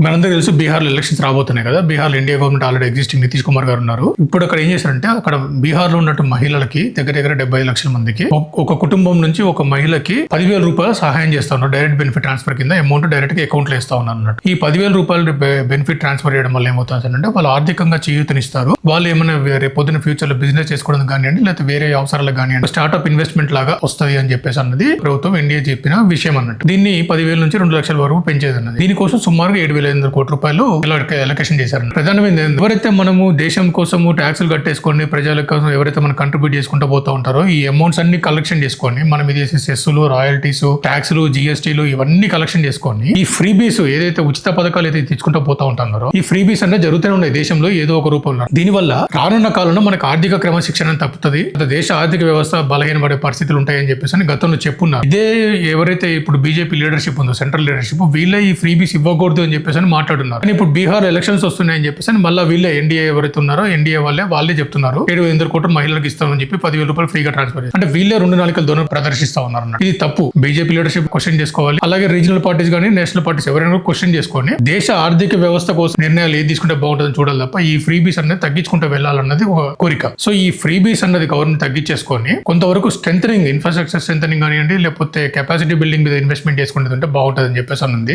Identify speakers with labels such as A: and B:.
A: మనందరూ తెలుసు బీహార్లో ఎలక్షన్స్ రాబోతున్నాయి కదా. బీహార్లో India government already existing Nitish Kumar గారు ఉన్నారు. ఇప్పుడు అక్కడ ఏం చేశారంటే అక్కడ బీహార్లో ఉన్నట్టు మహిళలకి దగ్గర దగ్గర డెబ్బై లక్షల మందికి ఒక- కుటుంబం నుంచి ఒక మహిళకి పదివేల రూపాయలు సహాయం చేస్తా ఉన్నారు. డైరెక్ట్ బెనిఫిట్ ట్రాన్స్ఫర్ కింద అమౌంట్ డైరెక్ట్గా అకౌంట్లో ఇస్తా ఉన్నారు అన్నట్టు. ఈ పదివేల రూపాయలు బెనిఫిట్ ట్రాన్స్ఫర్ చేయడం వల్ల ఏమవుతుందంటే వాళ్ళు ఆర్థికంగా చేయూతనిస్తారు. వాళ్ళు ఏమైనా వేరే పొద్దున ఫ్యూచర్లో బిజినెస్ చేసుకోవడం కానివ్వండి లేకపోతే వేరే అవసరాలకు కానివ్వండి స్టార్ట్అప్ ఇన్వెస్ట్మెంట్ లాగా వస్తుంది అని చెప్పేసి అన్నది ప్రభుత్వం ఇండియా చెప్పిన విషయం అన్నట్టు. దీన్ని పదివేల నుంచి రెండు లక్షల వరకు పెంచేది అన్నది. దీనికోసం సుమారుగా ఏడు వేల వేల ఎనిమిది కోట్ల రూపాయలు ఎలకేషన్ చేశారు. ప్రధానమైన ఎవరైతే మనము దేశం కోసము ట్యాక్సులు కట్టేసుకొని ప్రజల కోసం ఎవరైతే మనం కంట్రిబ్యూట్ చేసుకుంటూ పోతా ఉంటారో ఈ అమౌంట్స్ అన్ని కలెక్షన్ చేసుకొని మనం ఇది చేసే సెస్సులు రాయల్టీస్ ట్యాక్సులు జిఎస్టీలు ఇవన్నీ కలెక్షన్ చేసుకొని ఈ ఫ్రీ బీస్ ఏదైతే ఉచిత పథకాలు అయితే తీసుకుంటూ పోతా ఉంటున్నారో ఈ ఫ్రీ బీస్ అనేది జరుగుతూనే ఉన్నాయి దేశంలో ఏదో ఒక రూపంలో. దీనివల్ల రానున్న కాలంలో మనకు ఆర్థిక క్రమశిక్షణ తప్పుతుంది దేశ ఆర్థిక వ్యవస్థ బలహీనపడే పరిస్థితులు ఉంటాయని చెప్పేసి గతంలో చెప్పున్నారు. ఇదే ఎవరైతే ఇప్పుడు బీజేపీ లీడర్షిప్ ఉందో సెంట్రల్ లీడర్షిప్ వీళ్ళే ఈ ఫ్రీ బీస్ ఇవ్వకూడదు అని చెప్పేసి అని మాట్లాడున్నారు కానీ ఇప్పుడు బీహార్ ఎలక్షన్స్ వస్తున్నాయని చెప్పేసి అని మళ్ళీ వీళ్ళే ఎన్డీఏ ఎవరైతే ఉన్నారో ఎన్డీఏ వాళ్ళే వాళ్ళే చెప్తున్నారు. ఏడు ఎనిమిది కోట్ల మహిళలకు ఇస్తామని చెప్పి పదివేల రూపాయలు ఫ్రీగా ట్రాన్స్ఫర్ చేస్తారు అంటే వీళ్ళే రెండు నాలుగు ధోరణి ప్రదర్శిస్తా ఉన్నారు ఇది తప్పు. బీజేపీ లీడర్షిప్ క్వశ్చన్ చేసుకోవాలి. అలాగే రీజనల్ పార్టీస్ కానీ నేషనల్ పార్టీస్ ఎవరైనా క్వశ్చన్ చేసుకొని దేశ ఆర్థిక వ్యవస్థ కోసం నిర్ణయాలు ఏది తీసుకుంటే బాగుంటుందని చూడాలి తప్ప ఈ ఫ్రీ బీస్ అనేది తగ్గించుకుంటూ వెళ్ళాలన్నది ఒక కోరిక. సో ఈ ఫ్రీ బీస్ అన్నది గవర్నమెంట్ తగ్గించేసుకొని కొంతవరకు స్ట్రెంగ్ ఇన్ఫ్రాస్ట్రక్చర్ స్ట్రెంగ్ కానివ్వండి లేకపోతే కెపాసిటీ బిల్డింగ్ మీద ఇన్వెస్ట్మెంట్ చేసుకుంటే బాగుంటుంది అని చెప్పేసి అన్నది.